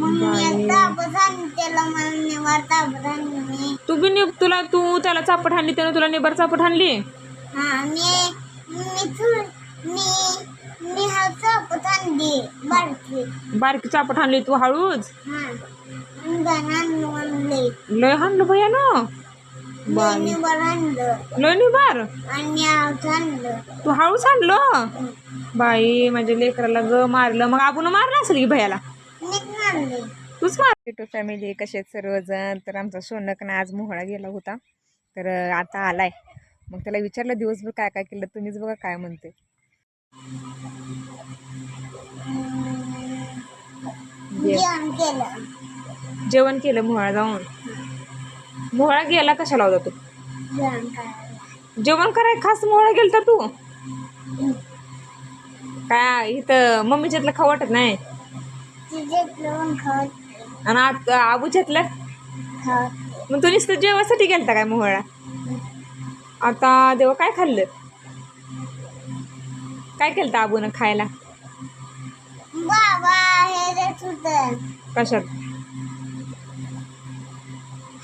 मी आणली आणली तू बी नि- तुला तू त्याला चापट हाणली त्यानं तुला निबर चापट हाणली? मी हा आणली बारकी. बारकी चापट हाणली तू हळूच? हा आणलं. लय हाणलं भैया ना? निवार आणलं लय निबार? आणि आणलं तू हळूच हाणलं? बाई माझ्या लेकराला ग मारलं. मग आपण मारलं असेल की भैयाला? आणले तूच टू फॅमिली कसे आहेत सर्वजण तर आमचा सोनकनं आज मोहळा गेला होता. तर आता आलाय. मग त्याला विचारलं दिवसभर काय काय केलं? तुम्हीच बघा काय म्हणते. जेवण केलं. मोहळा जाऊन. मोहळा गेला कशाला होता तू? जेवण कराय खास मोहळा गेलता तू? काय इथं मम्मीच्यातलं खाऊ वाटत नाही? आणि आत आबूच्यातलं खात मग तू नुसतं जेवासाठी गेलता काय मोहळा? आता देवा काय खाल्लं? काय केलं आबूनं खायला? बाबा हे होत कशात?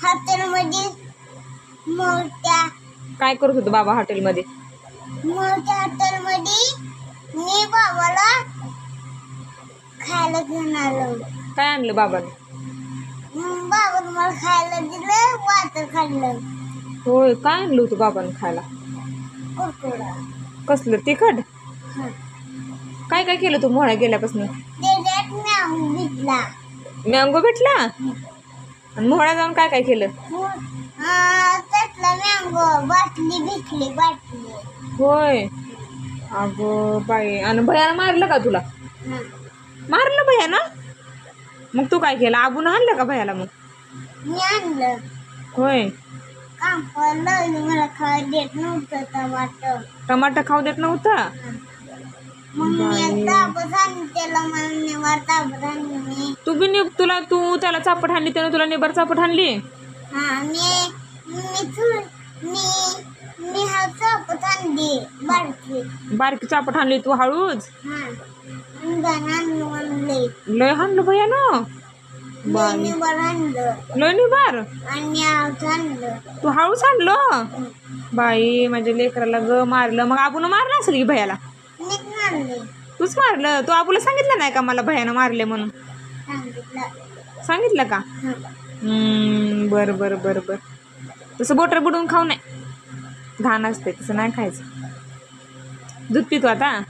हॉटेलमध्ये मोठ्या काय करत होतं बाबा हॉटेलमध्ये? मोठ्या हॉटेलमध्ये मी बाबाला खायला घेऊन आलो. काय आणलं बाबानं? मग बाबाने मला खायला दिलं वाटर खाल्लं. होय काय आणलं होतं बाबानं खायला? कुरकुरा. कसलं तिखट? हं. काय काय केलं तू मोहळा गेल्यापासून? त्याच्यात मॅंगो घेतला मँगो भेटला? आणि मोहळा जाऊन काय काय केलं? हा, त्यातला मॅंगो बाटली भेटली बाटली. होय. अगं बाई आणि भयानं मारलं का तुला? हं. मारलं भयानं? मग तू काय केलं? आबून आणलं का भयाला मग? मी आणलं. होय. काम पडलं मला खायला देत नव्हतं टमाटर टमाटर खाऊ देत नव्हता? मग मी आणली त्याला मला निवार तापत आणली मी. तू बी नि- तुला तू त्याला चापट हाणली त्यानं तुला निबर चापट हाणली? हा मी मी थोडी मी मी हा तापत आणली बारकी. बारकी चापट हाणली तू हळूच? हा. हाणलं भैया ना बाई निवार आणलं लय निबार आणि तू हळूच आणलं बाई माझ्या लेकराला ग मारलं. मग आबून मारलं असेल की भैयाला? तूच मारलं? तू आबूला सांगितलं नाही का मला भयानं मारले म्हणून? सांगितलं. सांगितलं का. हम्म, बरं बरं बरं बरं. तसं बोटर बुडवून खाऊ नये. घाण असते तसं नाही खायचं. दूध पितो आता.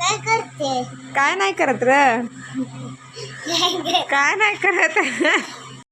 काय करते? काय नाही करत र. काय नाही करत.